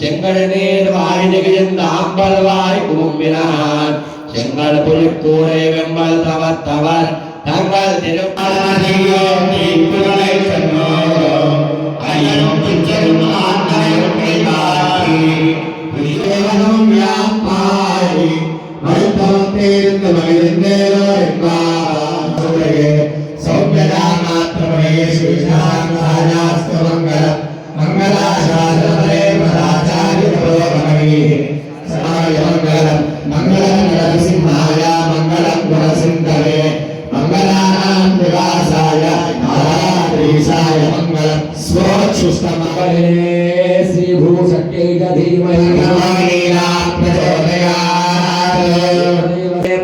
செங்கத்துவாவியல் வாய் நிகழ்ந்த ஆம்பல் வாய் கும்பினான் செங்கல் புலிக்கூரை வெம்பல் தவர் தவர் தங்கள் திருமலை தீக்குகளை சென்னோம் ஐயனும் பிச்சரும் ஆண்டையும் கைதாக்கி. விஜயனும் யாப்பாய். வைத்தவம் தேர்ந்து மகிழ்ந்தேரோ என்பாரே.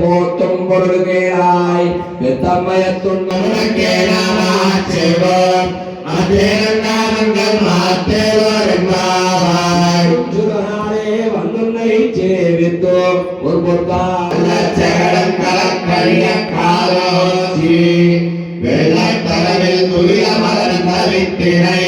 போற்றும் பொருள்கேளாய் தம்மயத்துன்பேளாச்சேவோம் அதேரண்டாமங்கள் மாத்தேவோரெம்பாவாய் சுகனாலே வந்துன்னை சேவித்தோ ஒரு பொருத்தா சகடம் கலப்படிய காலோசி வெள்ளை தரவில் துரிய மலர் தவித்தினை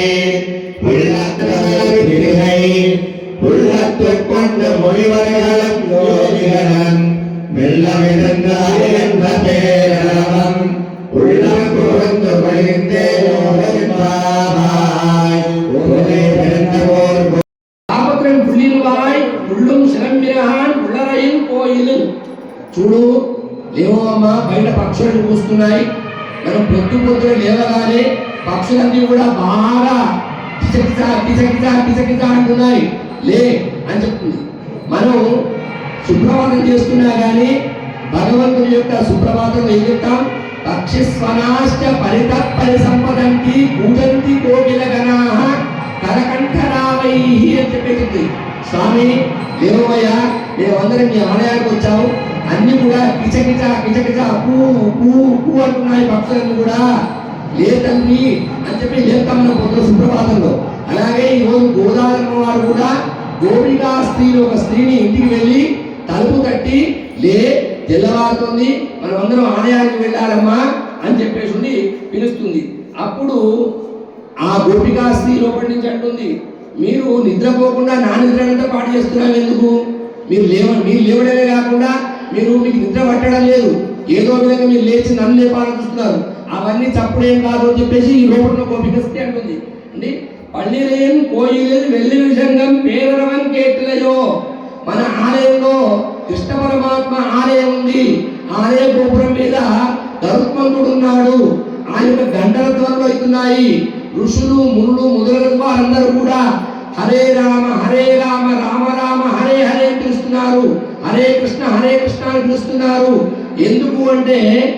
లేవో అమ్మా బయట పక్షులు కూస్తున్నాయి మనం పొద్దు పొద్దున లేవగానే పక్షులన్నీ కూడా బాగా కిచకిచ కిచకిచ కిచకిచ అంటున్నాయి. లే అని చెప్తుంది. మనం సుప్రభాతం చేస్తున్నా కానీ భగవంతుని యొక్క సుప్రభాతం ఏం చెప్తాం? పక్షి స్వనాశ్చ పరిత పరిసంపదంతి పూజంతి కోకిల గణాహ కరకంఠరావై అని చెప్పేసింది స్వామి దేవయ్యా మేమందరం మీ ఆలయానికి వచ్చాము. అన్ని కూడా కిచకిచ కిచకిచ పూ పూ పూ అంటున్నాయి పక్షులన్నీ కూడా. లే అని చెప్పి లేపుతాం మన సుప్రభాతంలో. అలాగే ఈ రోజు గోదావరి వారు కూడా గోపికా స్త్రీని ఒక స్త్రీని ఇంటికి వెళ్ళి తలుపు తట్టి లే తెల్లవారుతుంది మనం అందరం ఆలయానికి వెళ్ళాలమ్మా అని చెప్పేసి పిలుస్తుంది. అప్పుడు ఆ గోపికా స్త్రీ లోపటి నుంచి అంటుంది మీరు నిద్రపోకుండా నా నిద్రనంతా పాటు చేస్తున్నారు ఎందుకు? మీరు లేవ మీరు లేవడమే కాకుండా మీరు మీకు నిద్ర పట్టడం లేదు. ఏదో విధంగా మీరు లేచి నన్ను లేపాలనిపిస్తున్నారు అవన్నీ తప్పుడేం కాదు అని చెప్పేసి ఈ లోపల గోపిక అంటుంది. అండి పళ్ళిరేం కోయిలు వెల్లి విషంగం పేరవన్ కేట్లయో. మన ఆలయంలో కృష్ణ పరమాత్మ ఆలయం ఉంది. ఆలయ గోపురం మీద గరుత్మంతుడు ఉన్నాడు. ఆ యొక్క గంటల త్వరలో అవుతున్నాయి ఋషులు మునులు మొదలైన వారందరూ కూడా హరే రామ హరే రామ రామ రామ హరే హరే పిలుస్తున్నారు. హరే కృష్ణ హరే కృష్ణ అని పిలుస్తున్నారు. ఎందుకు అంటే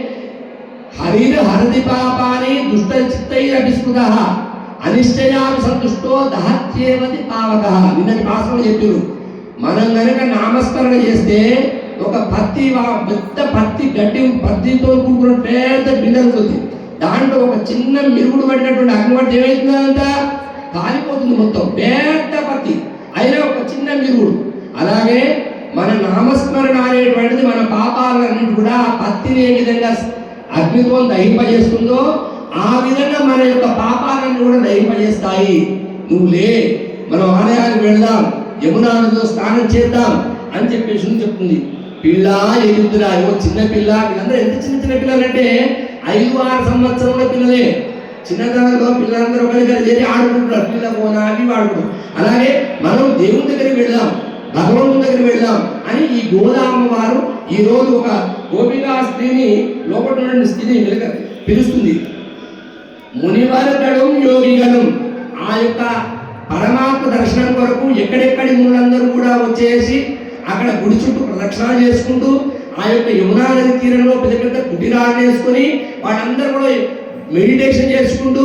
హరిర్ హరది పాపాని దుష్ట చిత్తైరభిస్కృత అనిశ్చయాన్ని సంతుష్టో దహత్యేవతి పావక. నిన్నటి పాసన చెప్పారు. మనం గనక నామస్మరణ చేస్తే ఒక పత్తి వా- పెద్ద పత్తి గడ్డి పత్తితో కూడుకున్న పెద్ద బిందె ఉంటుంది. దాంట్లో ఒక చిన్న మిరుగుడు పడినటువంటి అగ్ని పడితే కాలిపోతుంది మొత్తం. పెద్ద పత్తి. అయినా ఒక చిన్న మిరుగుడు. అలాగే మన నామస్మరణ అనేటువంటిది మన పాపాలన్నింటి కూడా ఆ పత్తిని ఏ విధంగా అగ్నితో దహింపజేస్తుందో ఆ విధంగా మన యొక్క పాపాలను కూడా దహింపజేస్తాయి. నువ్వు లే మనం ఆలయానికి వెళ్దాం. యమునా స్నానం చేద్దాం అని చెప్పేసి చెప్తుంది. పిల్ల ఎదుగుతురా ఏమో చిన్న పిల్ల. వీళ్ళందరూ ఎంత చిన్న చిన్న పిల్లలంటే ఐదు ఆరు సంవత్సరంలో పిల్లలే. చిన్నతనంలో పిల్లలందరూ ఒక దగ్గర చేరి ఆడుకుంటున్నారు. పిల్ల పోనా అవి ఆడుకుంటారు అలాగే మనం దేవుని దగ్గరికి వెళ్దాం భగవంతుని దగ్గర వెళ్దాం అని ఈ గోదామ్మ వారు ఈరోజు ఒక గోపికా స్త్రీని లోపల ఉన్నటువంటి స్త్రీని వెలుక పిలుస్తుంది మునివరగడం యోగిగలం ఆ యొక్క పరమాత్మ దర్శనం కొరకు ఎక్కడెక్కడి మునులందరూ కూడా వచ్చేసి అక్కడ గుడి చుట్టూ ప్రదక్షిణ చేసుకుంటూ ఆ యొక్క యమునా నది తీరంలో పెద్ద పెద్ద కుటీరాన్ని వేసుకొని వాళ్ళందరూ కూడా మెడిటేషన్ చేసుకుంటూ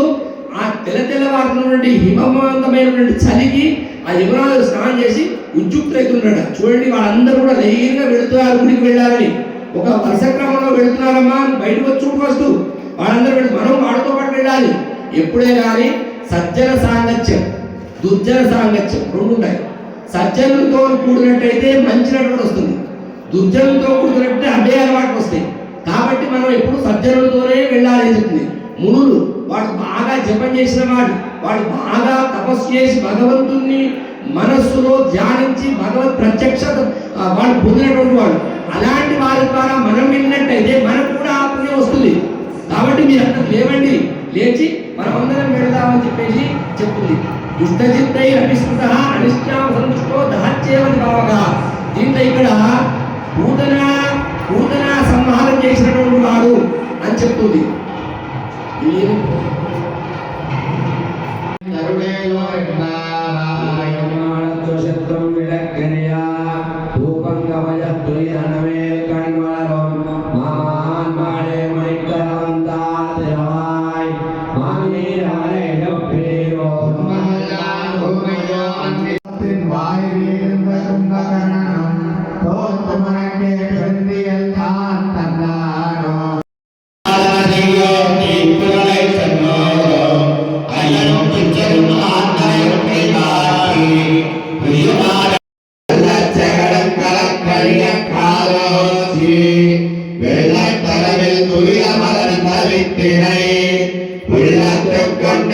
ఆ తెల్ల తెల్లవారుతున్నటువంటి హిమవంతమైనటువంటి చలికి ఆ యమునా స్నానం చేసి ఉద్యుక్తులవుతున్నాడు చూడండి వాళ్ళందరూ కూడా ధైర్యంగా వెళుతున్నారు గుడికి వెళ్ళాలని. ఒక వరుస క్రమంలో వెళుతున్నారమ్మా బయటకు వచ్చి చూడు ఫస్ట్ వాళ్ళందరూ వెళ్ళి మనం వాళ్ళతో పాటు వెళ్ళాలి. ఎప్పుడే కానీ సజ్జన సాంగత్యం దుర్జన సాంగత్యం రెండు ఉంటాయి. సజ్జనులతో కూడినట్టయితే మంచి నడవడి వస్తుంది. దుర్జనంతో కూడినట్టే అదే అలవాటు వస్తాయి. కాబట్టి మనం ఎప్పుడు సజ్జనులతోనే వెళ్ళాలి చెప్తుంది మునులు వాడు బాగా జపం చేసిన వాడు వాడు బాగా తపస్సు చేసి భగవంతుణ్ణి మనస్సులో ధ్యానించి భగవత్ ప్రత్యక్షత వాడు పొందినటువంటి వాడు. అలాంటి వారి ద్వారా మనం వెళ్ళినట్టయితే మనకు కూడా ఆ పుణ్యం వస్తుంది. కాబట్టి మీరు అంత లేవండి. లేచి మనం అందరం వెళదామని చెప్పేసి చెప్తుంది. దుష్టచిత్తై అభిస్మృత అనిష్టామ సంతుష్టో దహత్యేవని భావగా దీంట్లో ఇక్కడ పూతన పూతన సంహారం చేసినటువంటి వాడు అని చెప్తుంది. ఇది